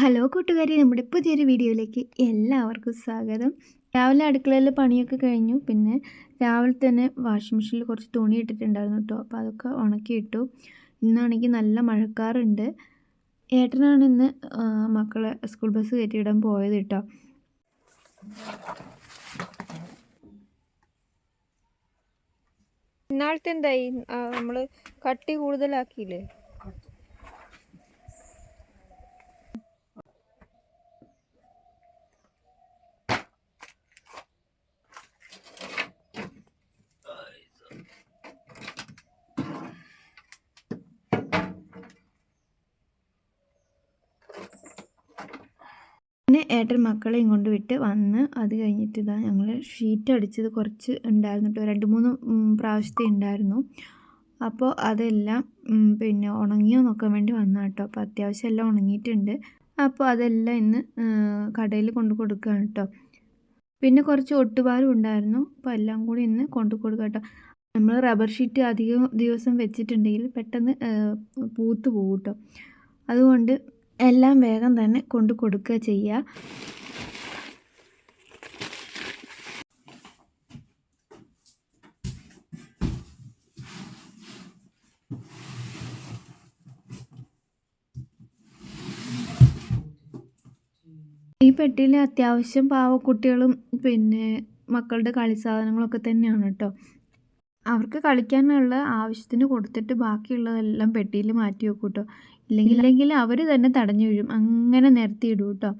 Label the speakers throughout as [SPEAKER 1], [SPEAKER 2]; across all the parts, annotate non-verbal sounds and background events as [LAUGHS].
[SPEAKER 1] Hello കൂട്ടുകാരി നമ്മുടെ പുതിയൊരു വീഡിയോയിലേക്ക് എല്ലാവർക്കും സ്വാഗതം. രാവിലെ അടുക്കളയിൽ പണിയൊക്കെ കഴിഞ്ഞു. പിന്നെ രാവിലെ തന്നെ വാഷിംഗ് മെഷീനിൽ കുറച്ച് തുണി ഇട്ടിട്ടുണ്ടായിരുന്നു കേട്ടോ. അപ്പോൾ അതൊക്കെ ഉണക്കി ഇട്ടു. ഇന്നാണെങ്കിൽ നല്ല മഴക്കാറുണ്ട്. ഏട്ടനാണ് ഇന്ന് മക്കളെ സ്കൂൾ ബസ് കയറ്റിയിടാൻ പോയത് കേട്ടോ.
[SPEAKER 2] ഇന്നാളത്തെ എന്തായി? നമ്മൾ കട്ടി കൂടുതലാക്കിയില്ലേ?
[SPEAKER 1] പിന്നെ ഏട്ടൻ മക്കളെയും കൊണ്ട് വിട്ട് വന്ന് അത് കഴിഞ്ഞിട്ട് ഇതാ ഞങ്ങൾ ഷീറ്റ് അടിച്ചത് കുറച്ച് ഉണ്ടായിരുന്നു കേട്ടോ രണ്ട് മൂന്ന് പ്രാവശ്യത്തെ ഉണ്ടായിരുന്നു. അപ്പോൾ അതെല്ലാം പിന്നെ ഉണങ്ങിയോ നോക്കാൻ വേണ്ടി വന്ന കേട്ടോ അപ്പോൾ അത്യാവശ്യം എല്ലാം ഉണങ്ങിയിട്ടുണ്ട്. അപ്പോൾ അതെല്ലാം ഇന്ന് കടയിൽ കൊണ്ട് കൊടുക്കുകയാണ് കേട്ടോ പിന്നെ കുറച്ച് ഒട്ടുപാലും ഉണ്ടായിരുന്നു. അപ്പോൾ എല്ലാം കൂടി ഇന്ന് കൊണ്ട് കൊടുക്കുക കേട്ടോ നമ്മൾ റബ്ബർ ഷീറ്റ് അധികം ദിവസം വെച്ചിട്ടുണ്ടെങ്കിൽ പെട്ടെന്ന് പൂത്ത് പോകും കേട്ടോ അതുകൊണ്ട് എല്ലാം വേഗം തന്നെ കൊണ്ടു കൊടുക്കുക ചെയ്യുക. ഈ പെട്ടിയിൽ അത്യാവശ്യം പാവക്കുട്ടികളും പിന്നെ മക്കളുടെ കളി സാധനങ്ങളൊക്കെ തന്നെയാണ് കേട്ടോ. അവർക്ക് കളിക്കാനുള്ള ആവശ്യത്തിന് കൊടുത്തിട്ട് ബാക്കിയുള്ളതെല്ലാം പെട്ടിയിൽ മാറ്റി വെക്കും കേട്ടോ ഇല്ലെങ്കിൽ ഇല്ലെങ്കിൽ അവർ തന്നെ തടഞ്ഞു വീഴും. അങ്ങനെ നിരത്തിയിടും കേട്ടോ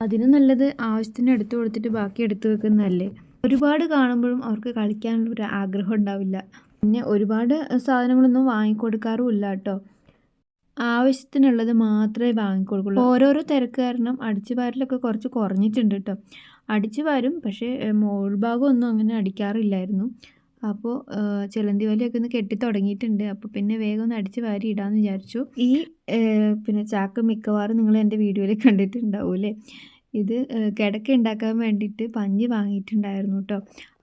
[SPEAKER 1] അതിന് നല്ലത് ആവശ്യത്തിന് എടുത്തു കൊടുത്തിട്ട് ബാക്കി എടുത്തു വെക്കുന്നതല്ലേ. ഒരുപാട് കാണുമ്പോഴും അവർക്ക് കളിക്കാനുള്ള ഒരു ആഗ്രഹം ഉണ്ടാവില്ല. പിന്നെ ഒരുപാട് സാധനങ്ങളൊന്നും വാങ്ങിക്കൊടുക്കാറുമില്ല കേട്ടോ ആവശ്യത്തിനുള്ളത് മാത്രമേ വാങ്ങിക്കൊടുക്കുള്ളൂ. ഓരോരോ തിരക്ക് കാരണം അടിച്ചു വാരലൊക്കെ കുറച്ച് കുറഞ്ഞിട്ടുണ്ട് കേട്ടോ അടിച്ചു പക്ഷേ മോൾ ഭാഗം ഒന്നും അങ്ങനെ അടിക്കാറില്ലായിരുന്നു. അപ്പോൾ ചിലന്തി വലയൊക്കെ ഒന്ന് കെട്ടി തുടങ്ങിയിട്ടുണ്ട്. അപ്പോൾ പിന്നെ വേഗം ഒന്ന് അടിച്ച് വാരി ഇടാമെന്ന് വിചാരിച്ചു. ഈ പിന്നെ ചാക്ക് മിക്കവാറും നിങ്ങൾ എന്റെ വീഡിയോയിൽ കണ്ടിട്ടുണ്ടാവും അല്ലേ? ഇത് കിടക്ക ഉണ്ടാക്കാൻ വേണ്ടിയിട്ട് പഞ്ഞി വാങ്ങിയിട്ടുണ്ടായിരുന്നു കേട്ടോ.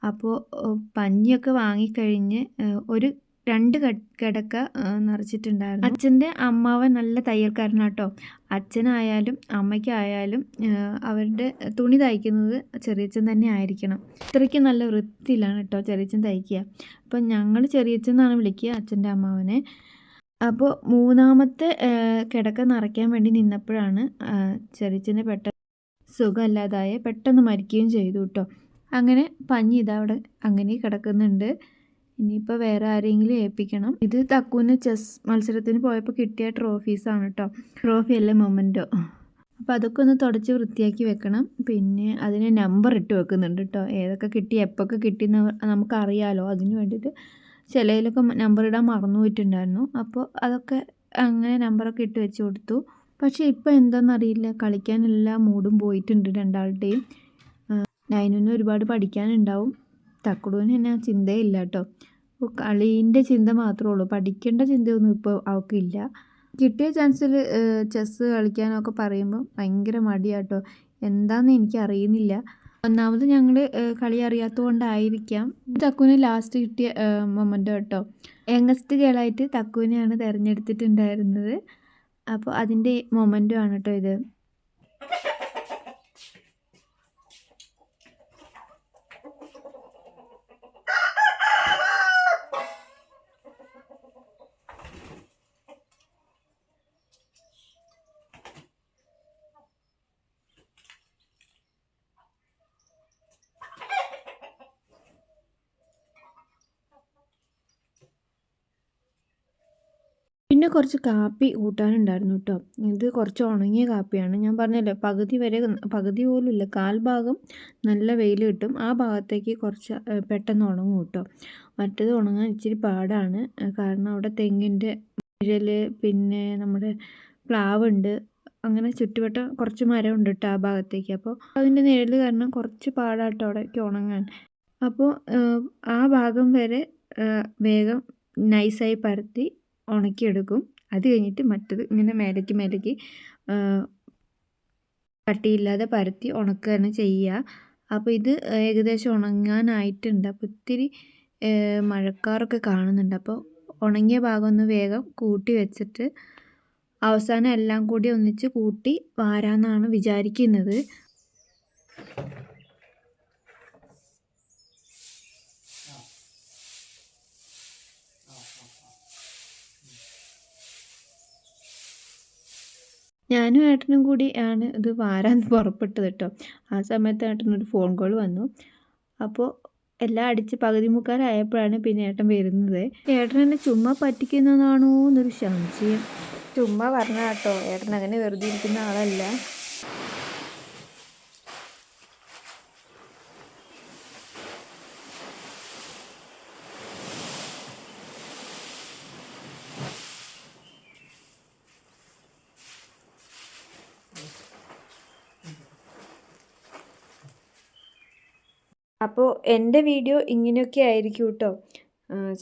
[SPEAKER 1] അപ്പോൾ പഞ്ഞിയൊക്കെ വാങ്ങിക്കഴിഞ്ഞ് ഒരു രണ്ട് കിടക്ക നിറച്ചിട്ടുണ്ടായിരുന്നു. അച്ഛന്റെ അമ്മാവൻ നല്ല തയ്യൽക്കാരനാട്ടോ. അച്ഛനായാലും അമ്മയ്ക്കായാലും അവരുടെ തുണി തയ്ക്കുന്നത് ചെറിയച്ഛൻ തന്നെ ആയിരിക്കണം. ഇത്രയ്ക്ക് നല്ല വൃത്തിയിലാണ് കേട്ടോ ചെറിയച്ഛൻ തയ്ക്കുക. അപ്പം ഞങ്ങൾ ചെറിയച്ഛൻ എന്നാണ് വിളിക്കുക അച്ഛന്റെ അമ്മാവനെ. അപ്പോൾ മൂന്നാമത്തെ കിടക്ക നിറയ്ക്കാൻ വേണ്ടി നിന്നപ്പോഴാണ് ചെറിയച്ഛന്റെ പെട്ടെന്ന് സുഖമല്ലാതായ പെട്ടെന്ന് മരിക്കുകയും ചെയ്തു കേട്ടോ അങ്ങനെ പഞ്ഞി ഇതാ അവിടെ അങ്ങനെ കിടക്കുന്നുണ്ട്. ഇനിയിപ്പോൾ വേറെ ആരെങ്കിലും ഏൽപ്പിക്കണം. ഇത് തക്കൂന് ചെസ് മത്സരത്തിന് പോയപ്പോൾ കിട്ടിയ ട്രോഫീസാണ് കേട്ടോ ട്രോഫി അല്ല മൊമെന്റോ അപ്പോൾ അതൊക്കെ ഒന്ന് തുടച്ച് വൃത്തിയാക്കി വെക്കണം. പിന്നെ അതിന് നമ്പർ ഇട്ട് വെക്കുന്നുണ്ട് കേട്ടോ ഏതൊക്കെ കിട്ടി എപ്പോഴൊക്കെ കിട്ടിയെന്ന് നമുക്കറിയാലോ. അതിന് വേണ്ടിയിട്ട് ചിലയിലൊക്കെ നമ്പർ ഇടാൻ മറന്നു പോയിട്ടുണ്ടായിരുന്നു. അപ്പോൾ അതൊക്കെ അങ്ങനെ നമ്പറൊക്കെ ഇട്ട് വെച്ച് കൊടുത്തു. പക്ഷേ ഇപ്പോൾ എന്താണെന്നറിയില്ല കളിക്കാൻ മൂടും പോയിട്ടുണ്ട് രണ്ടാളുടെയും. നൈനുവിന് ഒരുപാട് പഠിക്കാനുണ്ടാവും. തക്കുടുവിന് തന്നെ ആ ചിന്തയില്ല കേട്ടോ കളീന്റെ ചിന്ത മാത്രമേ ഉള്ളൂ. പഠിക്കേണ്ട ചിന്തയൊന്നും ഇപ്പോൾ അവൾക്കില്ല കിട്ടിയ ചാൻസിൽ ചെസ്സ് കളിക്കാനൊക്കെ പറയുമ്പോൾ ഭയങ്കര മടിയാട്ടോ. എന്താണെന്ന് എനിക്ക് അറിയുന്നില്ല ഒന്നാമത് ഞങ്ങൾ കളി അറിയാത്തത് കൊണ്ടായിരിക്കാം തക്കുവിന് ലാസ്റ്റ് കിട്ടിയ മൊമെന്റ് കേട്ടോ. യങ്ങസ്റ്റ് ഗേളായിട്ട് തക്കുവിനെയാണ് തിരഞ്ഞെടുത്തിട്ടുണ്ടായിരുന്നത്. അപ്പോൾ അതിന്റെ മൊമെന്റും ആണ് കേട്ടോ ഇത്. പിന്നെ കുറച്ച് കാപ്പി കൂട്ടാനുണ്ടായിരുന്നു കേട്ടോ ഇത് കുറച്ച് ഉണങ്ങിയ കാപ്പിയാണ്. ഞാൻ പറഞ്ഞല്ലേ പകുതി വരെ പകുതി പോലും ഇല്ല കാൽഭാഗം നല്ല വെയിൽ കിട്ടും. ആ ഭാഗത്തേക്ക് കുറച്ച് പെട്ടെന്ന് ഉണങ്ങും കേട്ടോ മറ്റേത് ഉണങ്ങാൻ ഇച്ചിരി പാടാണ്. കാരണം അവിടെ തെങ്ങിന്റെ നിഴൽ പിന്നെ നമ്മുടെ പ്ലാവുണ്ട്. അങ്ങനെ ചുറ്റുവട്ടം കുറച്ച് മരമുണ്ട് കേട്ടോ ആ ഭാഗത്തേക്ക്. അപ്പോൾ അതിന്റെ നിഴൽ കാരണം കുറച്ച് പാടാട്ടോ അവിടേക്ക് ഉണങ്ങാൻ. അപ്പോൾ ആ ഭാഗം വരെ വേഗം നൈസായി പരത്തി ഉണക്കിയെടുക്കും. അത് കഴിഞ്ഞിട്ട് മറ്റത് ഇങ്ങനെ മേലേക്ക് മേലേക്ക് കട്ടിയില്ലാതെ പരത്തി ഉണക്കുകയാണ് ചെയ്യുക. അപ്പോൾ ഇത് ഏകദേശം ഉണങ്ങാനായിട്ടുണ്ട്. അപ്പോൾ ഇത്തിരി ഏഹ്, മഴക്കാറൊക്കെ കാണുന്നുണ്ട്. അപ്പോൾ ഉണങ്ങിയ ഭാഗം ഒന്ന് വേഗം കൂട്ടി വെച്ചിട്ട് അവസാനം എല്ലാം കൂടി ഒന്നിച്ച് കൂട്ടി വാരാന്നാണ് വിചാരിക്കുന്നത്. ഞാനും ഏട്ടനും കൂടി ആണ് ഇത് വാരാൻ [LAUGHS] പുറപ്പെട്ടത് കേട്ടോ ആ സമയത്ത് ഏട്ടനൊരു ഫോൺ കോൾ വന്നു. അപ്പോൾ എല്ലാം അടിച്ച് പകുതി മുക്കാലായപ്പോഴാണ് പിന്നെ ഏട്ടൻ വരുന്നത്. ഏട്ടൻ എന്നെ ചുമ്മാ പറ്റിക്കുന്നതാണോ എന്നൊരു സംശയം.
[SPEAKER 2] ചുമ്മാ പറഞ്ഞ കേട്ടോ. ഏട്ടൻ അങ്ങനെ വെറുതെ ഇരിക്കുന്ന ആളല്ല. അപ്പോൾ എന്റെ വീഡിയോ ഇങ്ങനെയൊക്കെ ആയിരിക്കും കേട്ടോ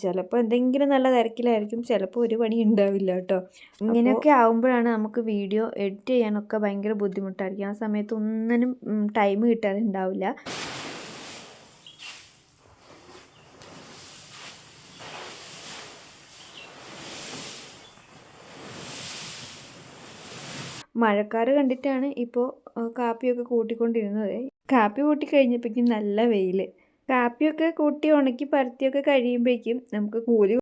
[SPEAKER 2] ചിലപ്പോൾ എന്തെങ്കിലും നല്ല തിരക്കിലായിരിക്കും ചിലപ്പോൾ ഒരു പണി ഉണ്ടാവില്ല കേട്ടോ ഇങ്ങനെയൊക്കെ ആകുമ്പോഴാണ് നമുക്ക് വീഡിയോ എഡിറ്റ് ചെയ്യാനൊക്കെ ഭയങ്കര ബുദ്ധിമുട്ടായിരിക്കും. ആ സമയത്ത് ഒന്നിനും ടൈം കിട്ടാറുണ്ടാവില്ല മഴക്കാറ് കണ്ടിട്ടാണ് ഇപ്പോൾ കാപ്പിയൊക്കെ കൂട്ടിക്കൊണ്ടിരുന്നത്. കാപ്പി കൂട്ടി കഴിഞ്ഞപ്പോഴേക്കും നല്ല വെയിൽ കാപ്പിയൊക്കെ കൂട്ടി ഉണക്കി പരത്തിയൊക്കെ കഴിയുമ്പോഴേക്കും നമുക്ക് കൂലി